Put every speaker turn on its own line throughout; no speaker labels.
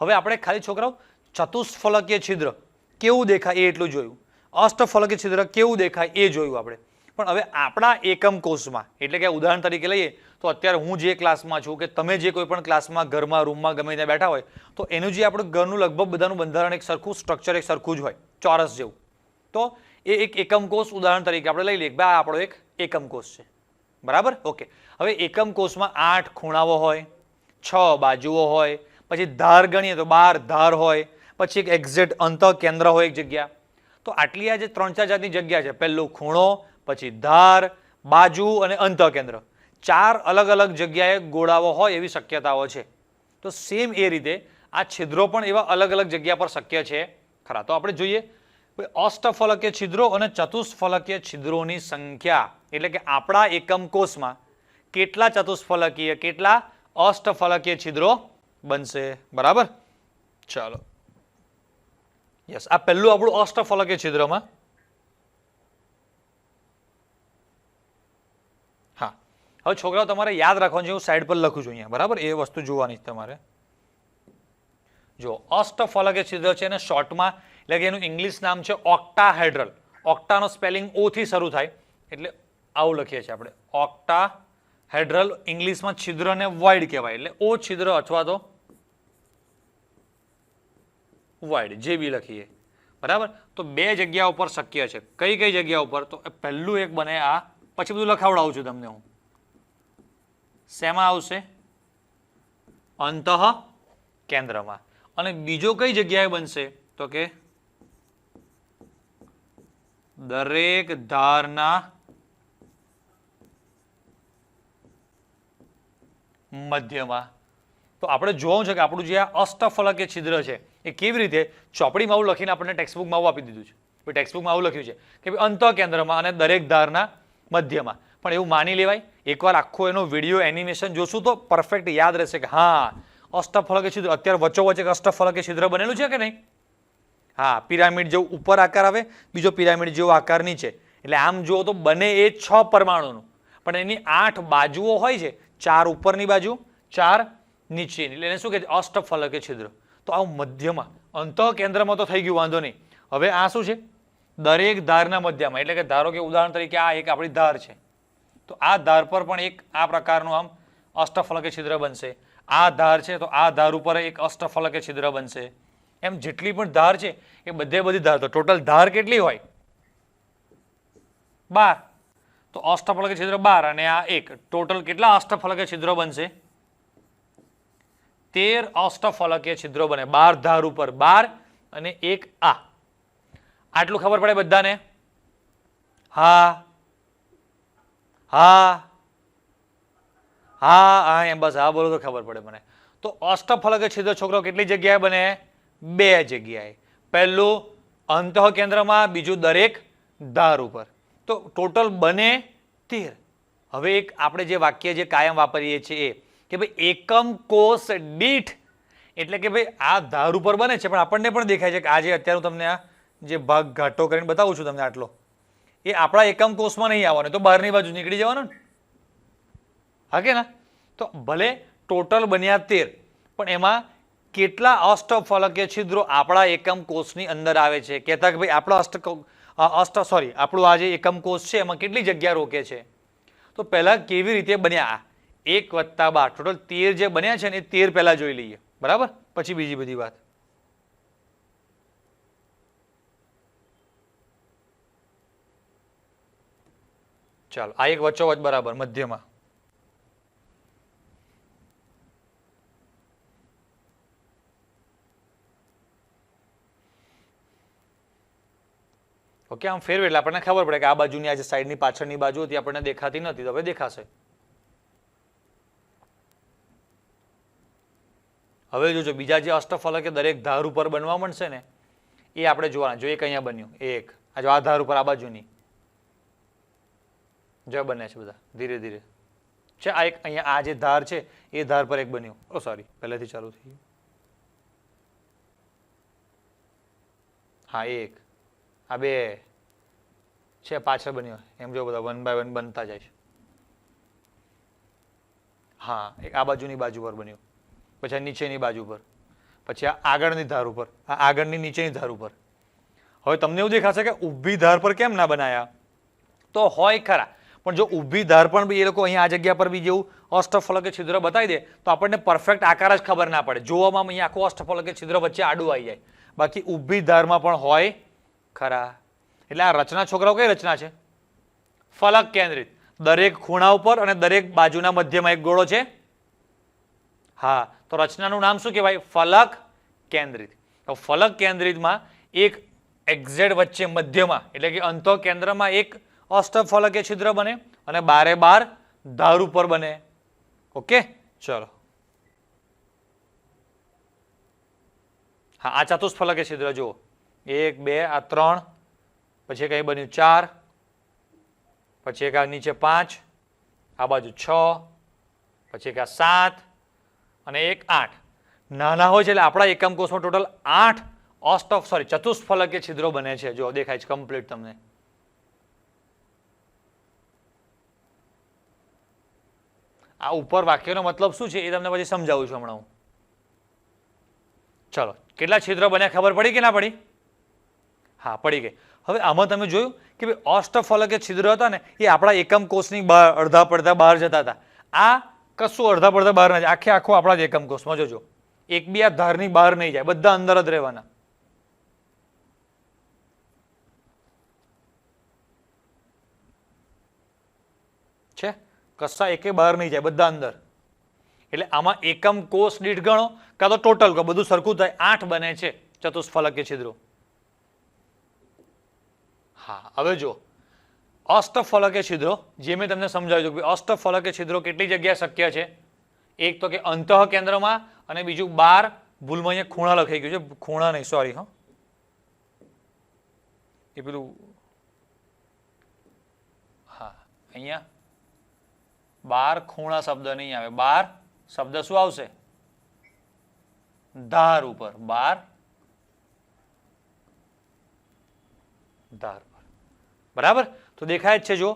હવે આપણે ખાલી છોકરાઓ, ચતુષ્ફલકીય છિદ્ર કેવું દેખાય એ એટલું જોયું. અષ્ટફલકીય છિદ્ર કેવું દેખાય એ જોયું આપણે. પણ હવે આપણા એકમ કોષમાં, એટલે કે ઉદાહરણ તરીકે લઈએ, તો અત્યારે હું જે ક્લાસમાં છું કે તમે જે કોઈ પણ ક્લાસમાં, ઘરમાં, રૂમમાં ગમે ત્યાં બેઠા હોય, તો એનું જે આપણું ઘરનું લગભગ બધાનું બંધારણ એક સરખું સ્ટ્રક્ચર એક સરખું જ હોય, ચોરસ જેવું. તો એ એક એકમ કોષ ઉદાહરણ તરીકે આપણે લઈ લઈએ કે ભાઈ આપણો એક એકમ કોષ છે. બરાબર? ઓકે. હવે એકમ કોષમાં આઠ ખૂણાઓ હોય, છ બાજુઓ હોય પછી ધાર ગણીએ તો બાર ધાર હોય, પછી એક એક્ઝેક્ટ અંત કેન્દ્ર હોય એક જગ્યા. તો આટલી આ જે ત્રણ ચાર જાતની જગ્યા છે, પહેલું ખૂણો, પછી ધાર, બાજુ અને અંત કેન્દ્ર. ચાર અલગ અલગ જગ્યાએ ગોળાઓ હોય એવી શક્યતાઓ છે. તો સેમ એ રીતે આ છિદ્રો પણ એવા અલગ અલગ જગ્યા પર શક્ય છે. ખરા, તો આપણે જોઈએ અષ્ટફલકીય છિદ્રો અને ચતુષ્ફલકીય છિદ્રોની સંખ્યા, એટલે કે આપણા એકમ કોષમાં કેટલા ચતુષ્ફલકીય, કેટલા અષ્ટફલકીય છિદ્રો બનશે. બરાબર? ચાલો. યસ આ પહેલું આપણું અષ્ટફલકીય છિદ્રમાં. હા. હવે છોકરાઓ, તમારે યાદ રાખવાનું છે, હું સાઈડ પર લખું છું અહીંયા. બરાબર? એ વસ્તુ જોવાની તમારે. જો અષ્ટફલકીય છિદ્ર છે એને શોર્ટમાં એટલે કે એનું ઇંગ્લિશ નામ છે ઓક્ટાહેડ્રલ ઓક્ટાનો સ્પેલિંગ ઓથી શરૂ થાય. એટલે આવું લખીએ છીએ આપણે. ઓક્ટાહેડ્રલ ઇંગ્લિશમાં છિદ્રને વાઇડ કહેવાય. એટલે ઓ છિદ્ર અથવા તો વાઇડ જે બી લખીએ. બરાબર? તો બે જગ્યા ઉપર શક્ય છે. કઈ કઈ જગ્યા ઉપર? તો પહેલું એક બને આ. પછી બધું લખાવડાવું છું તમને હું. શેમાં આવશે? અંતઃ કેન્દ્રમાં. અને બીજો કઈ જગ્યાએ બનશે? તો કે દરેક ધારના મધ્યમાં. તો આપણે જોવું છે કે આપણું જે આ કે છિદ્ર છે, એ કેવી રીતે ચોપડીમાં આવું લખીને આપણને ટેક્સ્ટબુકમાં આવું આપી દીધું છે. ટેક્સ્ટબુકમાં આવું લખ્યું છે કે અંત કેન્દ્રમાં અને દરેક ધારના મધ્યમાં. પણ એવું માની લેવાય, એકવાર આખો એનો વીડિયો એનિમેશન જોશું તો પરફેક્ટ યાદ રહેશે કે હા, અષ્ટફલકે છિદ્ર, અત્યારે વચ્ચોવચ્ચ એક અષ્ટફલકીય છિદ્ર બનેલું છે કે નહીં? હા, પિરામિડ જેવું ઉપર આકાર આવે, બીજો પિરામિડ જેવો આકાર નીચે એટલે આમ જુઓ તો બને એ છ પરમાણુનું. પણ એની આઠ બાજુઓ હોય છે ચાર ઉપરની બાજુ, ચાર નીચેની. એટલે એને શું કહે છે? અષ્ટફલકે છિદ્ર. તો આ મધ્યમાં અંત કેન્દ્રમાં તો થઈ ગયું, વાંધો નહીં. હવે આ શું છે? દરેક ધારના મધ્યમાં. એટલે કે ધારો કે ઉદાહરણ તરીકે આ એક આપણી ધાર છે. તો આ ધાર પર પણ એક આ પ્રકારનું આમ અષ્ટફલકે છિદ્ર બનશે. આ ધાર છે, તો આ ધાર ઉપર એક અષ્ટફલકે છિદ્ર બનશે. એમ જેટલી પણ ધાર છે, એ બધે બધી ધાર. તો ટોટલ ધાર કેટલી હોય? બાર. તો અષ્ટફલકી છિદ્ર બાર અને આ એક. ટોટલ કેટલા અષ્ટફલકીય છિદ્રો બનશે? તેર અષ્ટફલકીય છિદ્રો બને. બાર ધાર ઉપર. બાર અને એક આ. આટલું ખબર પડે બધાને? હા. હા. હા હા, એમ બસ. હા, બોલો તો ખબર પડે મને. તો અષ્ટફલકીય છિદ્ર, છોકરો, કેટલી જગ્યાએ બને? બે જગ્યાએ. પહેલું અંતઃ કેન્દ્રમાં બીજું દરેક ધાર ઉપર. તો ટોટલ બને તેર. હવે એક આપણે જે વાક્ય જે કાયમ વાપરીએ છીએ એ કે ભાઈ એકમ કોષ દીઠ, એટલે કે ભાઈ આ ધાર ઉપર બને છે, પણ આપણને પણ દેખાય છે કે આજે અત્યારે હું તમને આ જે ભાગ ઘાટો કરીને બતાવું છું તમને આટલો, એ આપણા એકમ કોષમાં નહીં આવવાનો તો બહારની બાજુ નીકળી જવાનો હા કે ના? તો ભલે ટોટલ બન્યા તેર, પણ એમાં કેટલા અષ્ટફલકીય છિદ્રો આપણા એકમ કોષની અંદર આવે છે? કહેતા કે ભાઈ આપણા અષ્ટ અષ્ટ સોરી આપણું આ જે એકમ કોષ છે, એમાં કેટલી જગ્યા રોકે છે? તો પહેલાં કેવી રીતે બન્યા? એક વત્તા બાર ટોટલ તેર જે બન્યા છે ને એ તેર પહેલાં જોઈ લઈએ. બરાબર? પછી બીજી બધી વાત. ચાલો, આ એક વચ્ચોવચ બરાબર, મધ્યમાં. ઓકે, આમ ફેરવે એટલે આપણને ખબર પડે કે આ બાજુની, આ જે સાઈડની પાછળની બાજુ હતી, આપણને દેખાતી નથી, તો હવે દેખાશે. હવે જોજો, બીજા જે અષ્ટફલક એ દરેક ધાર ઉપર બનવા મળશે ને, એ આપણે જોવાના. જો એક અહીંયા બન્યું, એક. આ જો આ ધાર ઉપર, આ બાજુની. જો બને છે બધા, ધીરે ધીરે. છે, આ એક અહીંયા, આ જે ધાર છે, એ ધાર પર એક બન્યું. ઓ સોરી પહેલેથી ચાલુ થઈ ગયું. હા, એક. આ બે છે પાછળ બન્યો. એમ જો બધા વન બાય વન બનતા જાય છે. હા, એક આ બાજુની બાજુ પર બન્યું. પછી આ નીચેની બાજુ પર. પછી આ આગળની ધાર ઉપર. આ આગળની નીચેની ધાર ઉપર. હવે તમને એવું દેખાશે કે ઊભી ધાર પર કેમ ના બનાયા? તો હોય ખરા. પણ જો ઊભી ધાર પણ બી એ લોકો અહીંયા આ જગ્યા પર બી જેવું અષ્ટફલકે છિદ્ર બતાવી દે, તો આપણને પરફેક્ટ આકાર જ ખબર ના પડે. જોવામાં અહીંયા આખું અષ્ટફલકે છિદ્ર વચ્ચે આડું આવી જાય. બાકી ઊભી ધારમાં પણ હોય ખરા. એટલે આ રચના છોકરાઓ કઈ રચના છે? ફલક કેન્દ્રિત. દરેક ખૂણા ઉપર અને દરેક બાજુના મધ્યમાં એક ગોળો છે? હા, તો રચનાનું નામ શું કહેવાય? ફલક કેન્દ્રિત. તો ફલક કેન્દ્રિતમાં એક એક્ઝેટ વચ્ચે મધ્યમાં, એટલે કે અંત કેન્દ્રમાં એક અષ્ટફલકીય છિદ્ર બને અને બારે બાર ધાર ઉપર બને. ઓકે? ચલો. હા, આ ચતુષ્ફલકે છિદ્ર જુઓ. એક, બે, આ ત્રણ, પછી એક અહીં બન્યું ચાર, પછી એક આ નીચે પાંચ, આ બાજુ છ, પછી એક આ સાત અને એક આઠ. નાના હોય છે એટલે આપણા એકમ કોષમાં ટોટલ આઠ ઓસ્ટોફ સોરી, ચતુષ્ફલકીય છિદ્રો બને છે. જો દેખાય છે કમ્પ્લીટ તમને. આ ઉપર વાક્યનો મતલબ શું છે એ તમને પછી સમજાવું છું હમણાં હું. ચલો, કેટલા છિદ્ર બન્યા ખબર પડી કે ના પડી? હા, પડી ગઈ. હવે આમાં તમે જોયું કે ભાઈ અષ્ટફલકીય છિદ્ર હતા ને, એ આપણા એકમ કોષની બહાર, અડધા પડધા બહાર જતા હતા. આ કશું અડધા પડધા બહાર નથી આખે આખું આપણા જ એકમ કોષમાં જોજો. એક બી આ ધારની બહાર નહીં જાય. બધા અંદર જ રહેવાના. છે? કશા એકે બહાર નહીં જાય, બધા અંદર. એટલે આમાં એકમ કોષ દીઠ ગણો, કાં તો ટોટલ ગણો બધું સરખું થાય. આઠ બને છે ચતુષ્ફલકીય છિદ્રો. હા, હવે જો અષ્ટફલકીય છિદ્રો, જે મેં તમને સમજાવ્યું કે અષ્ટફલકીય છિદ્રો કેટલી જગ્યાએ શક્ય છે? એક તો કે અંતઃ કેન્દ્રમાં અને બીજું બાર ભૂલમાં અહીંયા ખૂણા લખાઈ ગયું છે. ખૂણા નહીં સોરી હા. એ પેલું હા, અહીંયા બાર ખૂણા શબ્દ નહીં આવે. બાર શબ્દ શું આવશે? ધાર ઉપર. બાર ધાર બરાબર? તો દેખાય જ છે, જો.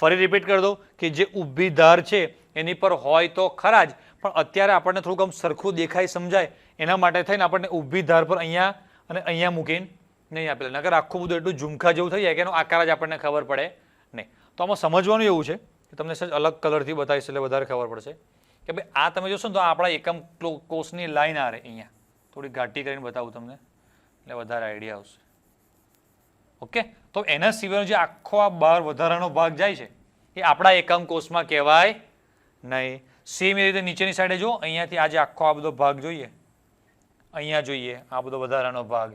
ફરી રિપીટ કરી દઉં કે જે ઊભી ધાર છે, એની પર હોય તો ખરા જ, પણ અત્યારે આપણને થોડુંક આમ સરખું દેખાય, સમજાય. એના માટે થઈને આપણને ઊભી ધાર પર અહીંયા અને અહીંયા મૂકીને નહીં આપેલા નગર આખું બધું એટલું ઝુમખા જેવું થઈ જાય કે એનો આકાર જ આપણને ખબર પડે નહીં. તો આમાં સમજવાનું એવું છે કે તમને સહેજ અલગ કલરથી બતાવીશ એટલે વધારે ખબર પડશે કે ભાઈ, આ તમે જોશો ને તો આપણા એકમ કોષની લાઈન આ રહે અહીંયા. થોડી ઘાટી કરીને બતાવું તમને એટલે વધારે આઈડિયા આવશે. ઓકે? તો એના સિવાયનો જે આખો આ બાર વધારાનો ભાગ જાય છે, એ આપણા એકમ કોષમાં કહેવાય નહીં. સેમ એ રીતે નીચેની સાઈડે જો અહીંયાથી આજે આખો આ બધો ભાગ જોઈએ. અહીંયા જોઈએ, આ બધો વધારાનો ભાગ.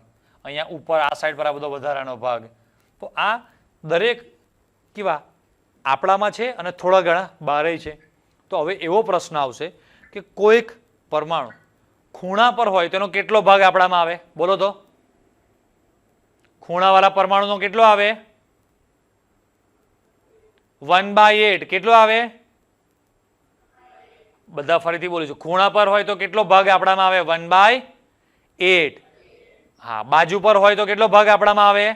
અહીંયા ઉપર આ સાઈડ પર આ બધો વધારાનો ભાગ. તો આ દરેક કેવા આપણામાં છે અને થોડા ઘણા બારે છે. તો હવે એવો પ્રશ્ન આવશે કે કોઈક પરમાણુ ખૂણા પર હોય તેનો કેટલો ભાગ આપણામાં આવે? બોલો તો. ખૂણાવાળા પરમાણુનો કેટલો આવે? વન બાય એટ કેટલો આવે? બધા ફરીથી બોલું છું. ખૂણા પર હોય તો કેટલો ભાગ આપણામાં આવે? વન બાય એટ હા, બાજુ પર હોય તો કેટલો ભાગ આપણામાં આવે?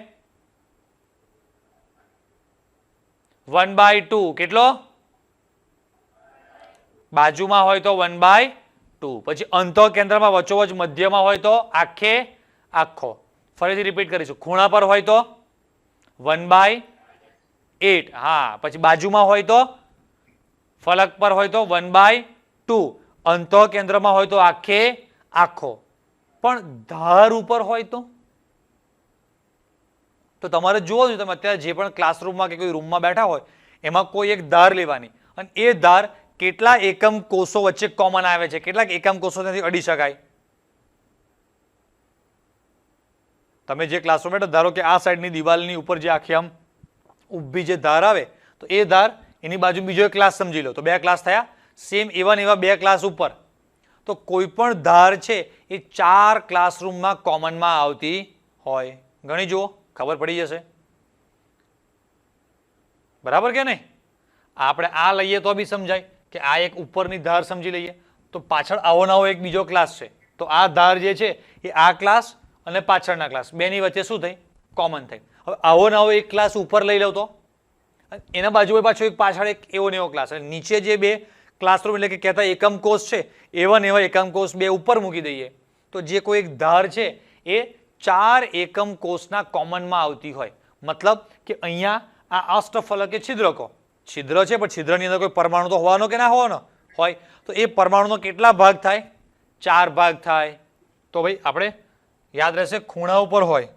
વન બાય ટુ કેટલો? બાજુમાં હોય તો વન બાય ટુ પછી અંત કેન્દ્રમાં વચ્ચોવચ મધ્યમાં હોય તો આખે આખો. ફરીથી રિપીટ કરીશું. ખૂણા પર હોય તો વન બાય એટ હા, પછી બાજુમાં હોય તો ફલક પર હોય તો વન બાય ટુ અંત કેન્દ્રમાં હોય તો આખે આખો. પણ ધાર ઉપર હોય તો? તો તમારે જોવો જોઈએ, તમે અત્યારે જે પણ ક્લાસરૂમમાં કે કોઈ રૂમમાં બેઠા હોય, એમાં કોઈ એક ધાર લેવાની. અને એ ધાર કેટલા એકમ કોષો વચ્ચે કોમન આવે છે? કેટલાક એકમ કોષો ત્યાંથી અડી શકાય? તમે જે ક્લાસરૂમ બેઠા ધારો કે આ સાઈડની દિવાલની ઉપર જે આખી આમ ઊભી જે ધાર આવે, તો એ ધાર એની બાજુ બીજો એક ક્લાસ સમજી લો. તો બે ક્લાસ થયા સેમ એવા ને એવા બે ક્લાસ ઉપર. તો કોઈ પણ ધાર છે, એ ચાર ક્લાસરૂમમાં કોમનમાં આવતી હોય. ગણી જુઓ, ખબર પડી જશે. બરાબર કે નહીં? આપણે આ લઈએ તો બી સમજાય કે આ એક ઉપરની ધાર સમજી લઈએ. તો પાછળ આવો નવો એક બીજો ક્લાસ છે. તો આ ધાર જે છે, એ આ ક્લાસ અને પાછળના ક્લાસ બેની વચ્ચે શું થઈ? કોમન થઈ. હવે આવો નવો એક ક્લાસ ઉપર લઈ લઉં તો. એના બાજુએ પાછો એક પાછળ એક એવો ને એવો ક્લાસ અને નીચે જે બે ક્લાસરૂમ એટલે કે કહેતા એકમ કોષ છે, એવા ને એવા એકમ કોષ બે ઉપર મૂકી દઈએ. તો જે કોઈ એક ધાર છે, એ ચાર એકમ કોષના કોમનમાં આવતી હોય. મતલબ કે અહીંયા આ અષ્ટફલકે છિદ્રકો છિદ્ર છે, પણ છિદ્રની અંદર કોઈ પરમાણુ તો હોવાનો કે ના હોવાનો? હોય. તો એ પરમાણુનો કેટલા ભાગ થાય? ચાર ભાગ થાય. તો ભાઈ, આપણે યાદ રહેશે, ખૂણા ઉપર હોય.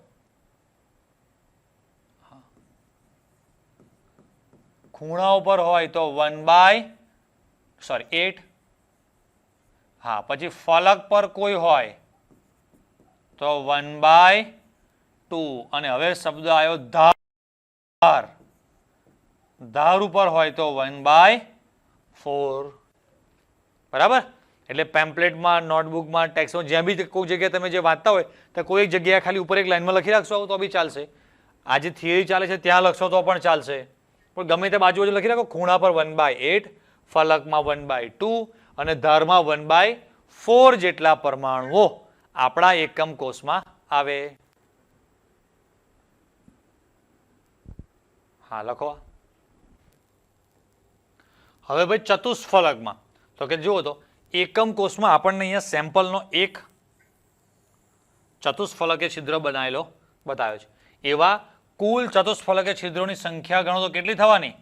ખૂણા ઉપર હોય તો વન બાય સોરી એટ હા, પછી ફલક પર કોઈ હોય તો વન બાય ટુ અને હવે શબ્દ આવ્યો ધાર. ધાર ઉપર હોય તો વન બાય ફોર બરાબર? એટલે પેમ્પલેટમાં નોટબુકમાં ટેક્સમાં જ્યાં બી કોઈ જગ્યાએ તમે જે વાંચતા હોય, તો કોઈ એક જગ્યાએ ખાલી ઉપર એક લાઈનમાં લખી રાખશો, તો બી ચાલશે. આ જે થિયરી ચાલે છે, ત્યાં લખશો તો પણ ચાલશે. પણ ગમે તે બાજુ બાજુ લખી રાખો, ખૂણા પર વન બાય એટ ફલકમાં વન બાય ટુ અને ધારમાં વન બાય ફોર જેટલા પરમાણુઓ આપણા એકમ કોષમાં આવે. હા, લખો હવે ભાઈ ચતુષ્ફલકમાં. તો કે જુઓ તો એકમ કોષમાં આપણને અહીંયા સેમ્પલનો એક ચતુષ્ફલકે છિદ્ર બનાવેલો બતાવ્યો છે. એવા કુલ ચતુષ્ફલકે છિદ્રોની સંખ્યા ગણો તો કેટલી થવાની?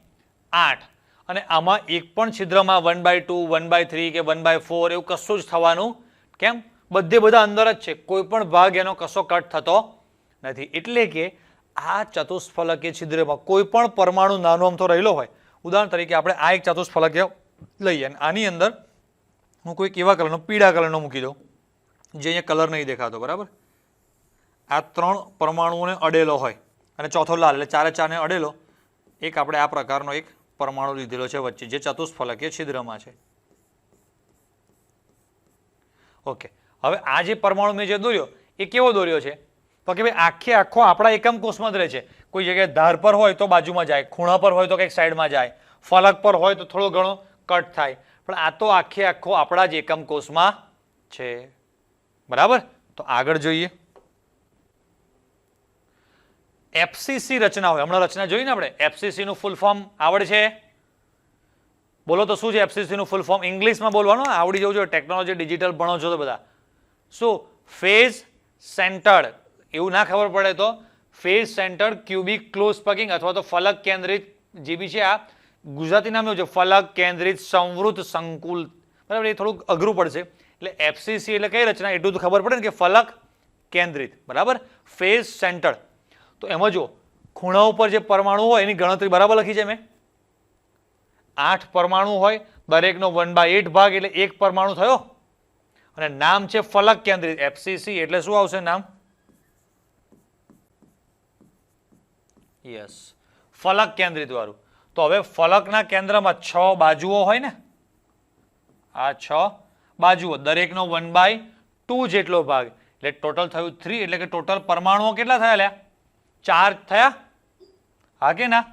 આઠ. અને આમાં એક પણ છિદ્રમાં one by two one by three કે વન બાય ફોર એવું કશું જ થવાનું કેમ? બધે બધા અંદર જ છે. કોઈ પણ ભાગ એનો કશો કટ થતો નથી. એટલે કે આ ચતુષ્ફલકીય છિદ્રમાં કોઈ પણ પરમાણુ નાનો અમથો રહેલો હોય. ઉદાહરણ તરીકે આપણે આ એક ચતુષ્ફલકીય લઈએ અને આની અંદર હું કોઈક એવા કલરનો પીળા કલરનો મૂકી દઉં, જે અહીંયા કલર નહીં દેખાતો, બરાબર? આ ત્રણ પરમાણુઓને અડેલો હોય અને ચોથો લાલ, એટલે ચારે ચારને અડેલો, એક આપણે આ પ્રકારનો એક પરમાણુ લીધેલો છે વચ્ચે, જે ચતુષ્ફલકીય છિદ્રમાં છે. ઓકે, હવે આ જે પરમાણુ મેં જે દોર્યો, એ કેવો દોર્યો છે? તો કે ભાઈ આખે આખો આપણા એકમ કોષમાં જ રહે છે. કોઈ જગ્યાએ ધાર પર હોય તો બાજુમાં જાય, ખૂણા પર હોય તો કંઈક સાઈડમાં જાય, ફલક પર હોય તો થોડો ઘણો કટ થાય. પણ આ તો આખે આખો આપણા જ એકમ કોષમાં છે. બરાબર? તો આગળ જોઈએ. એફસીસી રચના હોય હમણાં રચના જોઈ ને આપણે? એફસીસીનું ફૂલ ફોર્મ આવડે છે. બોલો તો શું છે એફસીસીનું ફૂલ ફોર્મ ઇંગ્લિશમાં બોલવાનું? આવડી જવું જોઈએ. ટેકનોલોજી ડિજિટલ ભણો છો તો બધા. શું ફેઝ સેન્ટર્ડ એવું ના ખબર પડે તો face centred cubic close packing અથવા તો ફલક કેન્દ્રિત જે બી છે આ ગુજરાતી નામ એવું છે, ફલક, કેન્દ્રિત સંવૃત સંકુલ. બરાબર, એ થોડુંક અઘરું પડશે. એટલે એફસીસી એટલે કઈ રચના? એટલું તો ખબર પડે ને કે ફલક, કેન્દ્રિત. બરાબર? ફેસ સેન્ટર્ડ તો એમાં જો ખૂણા ઉપર જે પરમાણુ હોય, એની ગણતરી બરાબર લખી છે મેં. આઠ પરમાણુ હોય, દરેકનો વન બાય એટ ભાગ એટલે એક પરમાણુ થયો. અને નામ છે ફલક કેન્દ્રિત. એફસીસી એટલે શું આવશે નામ? યસ ફલક કેન્દ્રિત વાળું. તો હવે ફલકના કેન્દ્રમાં છ બાજુઓ હોય ને? આ છ બાજુઓ, દરેકનો વન બાય ટુ જેટલો ભાગ. એટલે ટોટલ થયું થ્રી એટલે કે ટોટલ પરમાણુઓ કેટલા થયા લ્યા? ચાર થયા? હા કે ના?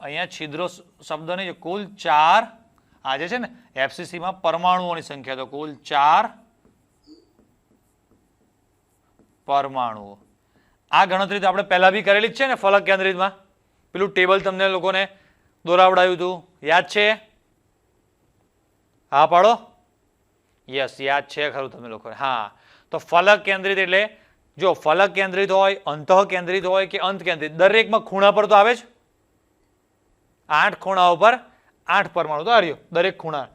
અહીંયા છિદ્રો શબ્દ નહીં કુલ ચાર, આ જે છે ને એફસીસીમાં પરમાણુઓની સંખ્યા, તો કુલ ચાર પરમાણુઓ. આ ગણતરી તો આપણે પહેલાં બી કરેલી જ છે ને ફલક કેન્દ્રિતમાં. પેલું ટેબલ તમને લોકોને દોરાવડાયું હતું યાદ છે? હા, પાડો. યસ, યાદ છે ખરું તમે લોકોને. હા. તો ફલક કેન્દ્રિત એટલે જો ફલક કેન્દ્રિત હોય, અંતઃ કેન્દ્રિત હોય કે અંત કેન્દ્રિત, દરેકમાં ખૂણા પર તો આવે જ? આઠ ખૂણા ઉપર આઠ પરમાણુ તો આર્યો દરેક ખૂણા.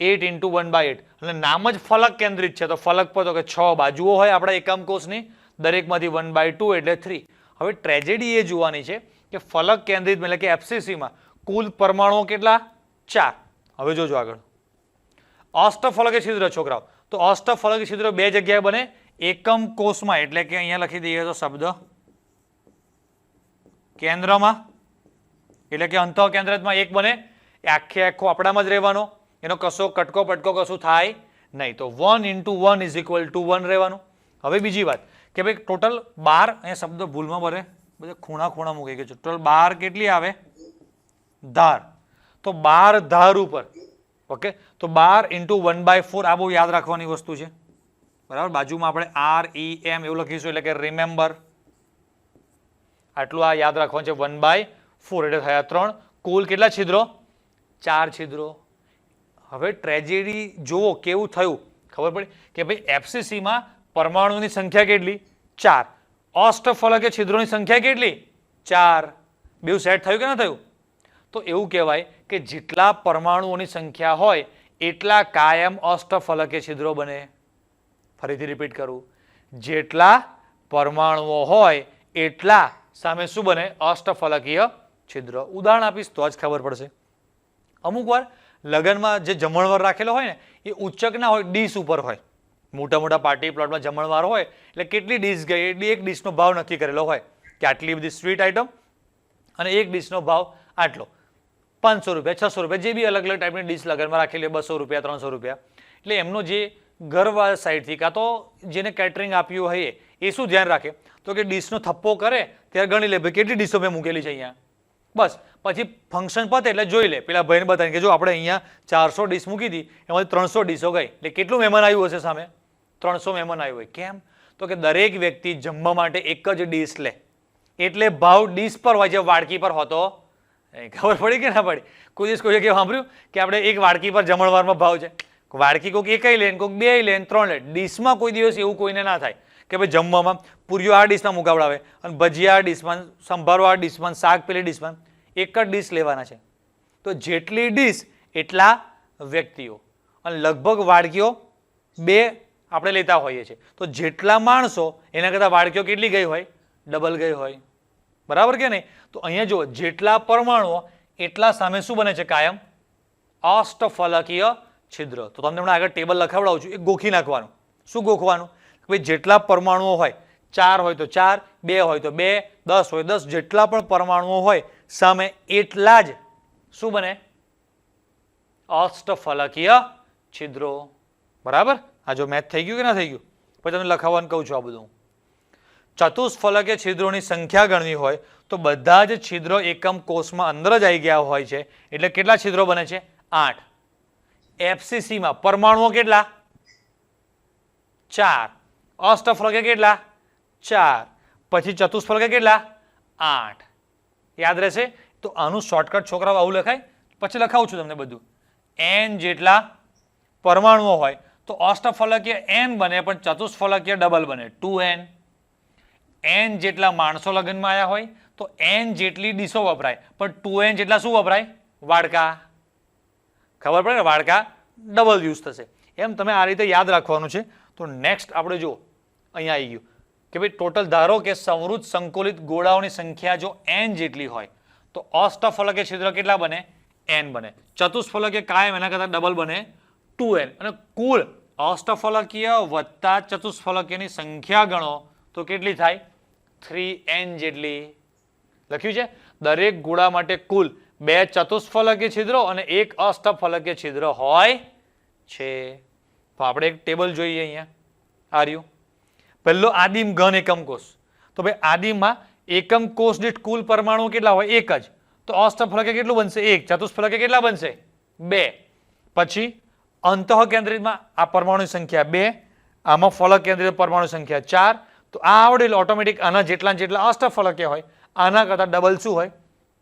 Eight into one by eight. એટલે નામ જ ફલક કેન્દ્રિત છે. તો ફલક પર તો કે છ બાજુઓ હોય આપણા એકમ કોષની, દરેકમાંથી વન બાય ટુ એટલે થ્રી. હવે ટ્રેજેડી એ જોવાની છે કે ફલક કેન્દ્રિત એટલે કે એફસીસીમાં કુલ પરમાણુઓ કેટલા? ચાર. હવે જોજો આગળ. અષ્ટફલકે છિદ્ર, છોકરાઓ. તો અષ્ટફલકે છિદ્ર બે જગ્યાએ બને. એકમ કોષમાં, એટલે કે અહીંયા લખી દઈએ તો શબ્દ કેન્દ્રમાં, એટલે કે અંત કેન્દ્રમાં એક બને. આખે આખો આપણામાં જ રહેવાનો. એનો કશો કટકો પટકો કશું થાય નહીં. તો one into one is equal to one રહેવાનું. હવે બીજી વાત, કે ભાઈ ટોટલ બાર અહીંયા શબ્દ ભૂલમાં ભરે. બધા ખૂણા ખૂણા મૂકી ગયો છે. ટોટલ બાર કેટલી આવે? ધાર. તો બાર ધાર ઉપર. ઓકે? તો બાર ઇન્ટુ વન બાય ફોર આ બહુ યાદ રાખવાની વસ્તુ છે. બરાબર? બાજુમાં આપણે આર ઈ એમ એવું લખીશું એટલે કે રિમેમ્બર આટલું આ યાદ રાખવાનું છે. વન બાય ફોર એટલે થયા ત્રણ. કુલ કેટલા છિદ્રો? ચાર છિદ્રો. હવે ટ્રેજેડી જુઓ કેવું થયું. ખબર પડી? કે ભાઈ એફસીસીમાં પરમાણુની સંખ્યા કેટલી? ચાર. અષ્ટફલકે છિદ્રોની સંખ્યા કેટલી? ચાર. બેવું સેટ થયું કે ન થયું? તો એવું કહેવાય કે જેટલા પરમાણુઓની સંખ્યા હોય, એટલા કાયમ અષ્ટફલકે છિદ્રો બને. ફરીથી રિપીટ કરું. જેટલા પરમાણુઓ હોય, એટલા સામે શું બને? અષ્ટફલકીય છિદ્ર. ઉદાહરણ આપીશ તો જ ખબર પડશે. અમુક વાર લગ્નમાં જે જમણવાર રાખેલો હોય ને, એ ઉચ્ચક ના હોય, ડીશ ઉપર હોય. મોટા મોટા પાર્ટી પ્લોટમાં જમણવાર હોય, એટલે કેટલી ડીશ ગઈ, એટલી એક ડીશનો ભાવ નક્કી કરેલો હોય. કે આટલી બધી સ્વીટ આઇટમ અને એક ડીશનો ભાવ આટલો. પાંચસો રૂપિયા, છસો રૂપિયા, જે બી અલગ અલગ ટાઈપની ડીશ લગનમાં રાખેલી બસો રૂપિયા, ત્રણસો રૂપિયા. એટલે એમનો જે ઘરવાળા સાઈડથી કાં તો જેને કેટરિંગ આપ્યું હોય એ શું ધ્યાન રાખે? તો કે ડીશનો થપ્પો કરે, ત્યારે ગણી લે, ભાઈ, કેટલી ડીશો મેં મૂકેલી છે અહીંયા? બસ. પછી ફંક્શન પતે, એટલે જોઈ લે. પેલા ભાઈને બતાવીને કે જો, આપણે અહીંયા ચારસો ડીશ મૂકી હતી એમાંથી ત્રણસો ડીશો ગઈ. એટલે કેટલું મહેમાન આવ્યું હશે સામે? ત્રણસો મહેમાન આવ્યો હોય. કેમ? તો કે દરેક વ્યક્તિ જમવા માટે એક જ ડીશ લે. એટલે ભાવ ડીશ પર હોય છે, વાડકી પર હોતો ખબર પડી કે ના પડી? કોઈ દિવસ કોઈ જગ્યાએ સાંભળ્યું કે આપણે એક વાડકી પર જમણવારમાં ભાવ છે? વાડકી કોઈક એકઈ લે કોઈક બે લે ત્રણ લે. ડીશમાં કોઈ દિવસ એવું કોઈને ના થાય કે ભાઈ જમવામાં પૂરીઓ આ ડીશમાં મુકાવડાવે અને ભજીયા આ ડીશમાં, સંભારો આ ડીશમાં, શાક પેલી ડીશમાં એક જ ડીશ લેવાના છે. તો જેટલી ડીશ એટલા વ્યક્તિઓ. અને લગભગ વાડકીઓ બે આપણે લેતા હોઈએ છીએ. તો જેટલા માણસો એના કરતાં વાડકીઓ કેટલી ગઈ હોય? ડબલ ગઈ હોય. બરાબર કે નહીં? તો અહીંયા જુઓ, જેટલા પરમાણુઓ, એટલા સામે શું બને છે કાયમ? અષ્ટફલકીય છિદ્ર. તો તમને હમણાં આગળ ટેબલ લખાવડાવું છું. એ ગોખી નાખવાનું. શું ગોખવાનું? ભાઈ જેટલા પરમાણુઓ હોય, ચાર હોય તો ચાર, બે હોય તો બે, દસ હોય દસ, જેટલા પણ પરમાણુઓ હોય, સામે એટલા જ શું બને? અષ્ટફલકીય છિદ્રો. બરાબર? આ જો મેથ થઈ ગયું કે ના થઈ ગયું? પછી તમને લખાવવાનું કહું છું આ બધું. ચતુષ્ફલકે છિદ્રોની સંખ્યા ગણવી હોય તો બધા જ છિદ્રો એકમ કોષમાં અંદર જ આવી ગયા હોય છે. એટલે કેટલા છિદ્રો બને છે? આઠ. એફસીસીમાં પરમાણુઓ કેટલા? ચાર. અષ્ટફલકે કેટલા? ચાર. પછી ચતુષ્ફલકે કેટલા? આઠ. યાદ રહેશે? તો આનું શોર્ટકટ છોકરાઓ આવું લખાય. પછી લખાવું છું તમને બધું. એન જેટલા પરમાણુઓ હોય તો અષ્ટફલકીય એન બને, પણ ચતુષ્ફલકીય ડબલ બને. ટુ એન એન જેટલા માણસો લગ્નમાં આવ્યા હોય, તો એન જેટલી ડીશો વપરાય. પણ ટુ એન જેટલા શું વપરાય? વાડકા. ખબર પડે ને? વાડકા ડબલ યુઝ થશે. એમ તમે આ રીતે યાદ રાખવાનું છે. તો નેક્સ્ટ આપણે જો અહીંયા આવી ગયું. કે ભાઈ ટોટલ ધારો કે સંવૃત સંકુલિત ગોળાઓની સંખ્યા જો એન જેટલી હોય, તો અષ્ટફલકીય છિદ્ર કેટલા બને? એન બને. ચતુષ્ફલકીય કાયમ એના કરતાં ડબલ બને ટુ એન અને કુલ અષ્ટફલકીય વત્તા ચતુષ્ફલકીયની સંખ્યા ગણો તો કેટલી થાય? થ્રી એન જેટલી. લખ્યું છે? દરેક ગોળા માટે કુલ બે ચતુષ્ફલકીય છિદ્રો અને એક અષ્ટફલકીય છિદ્ર હોય છે. તો આપણે એક ટેબલ જોઈએ અહીંયા. આ રહ્યું પહેલો આદિમ ઘન એકમ કોષ. તો ભાઈ આદિમમાં એકમ કોષ દીઠ કુલ પરમાણુ કેટલા હોય? એક જ. તો અષ્ટફલકે કેટલું બનશે? એક. ચતુષ્ફલકે કેટલા બનશે? બે. પછી અંતઃ કેન્દ્રિતમાં આ પરમાણુ સંખ્યા બે, આમાં ફલક કેન્દ્રિત પરમાણુ સંખ્યા ચાર. તો આ આવડે ઓટોમેટિક આના જેટલા જેટલા અષ્ટફલકીય હોય, આના કરતાં ડબલ શું હોય?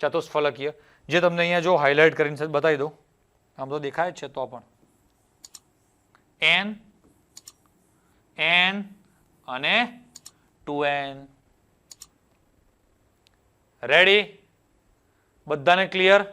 ચતુષ્ફલકીય. જે તમને અહીંયા જો હાઇલાઇટ કરીને બતાવી દઉં. આમ તો દેખાય છે તો પણ. એન એન અને ટુ એન રેડી બધાને ક્લિયર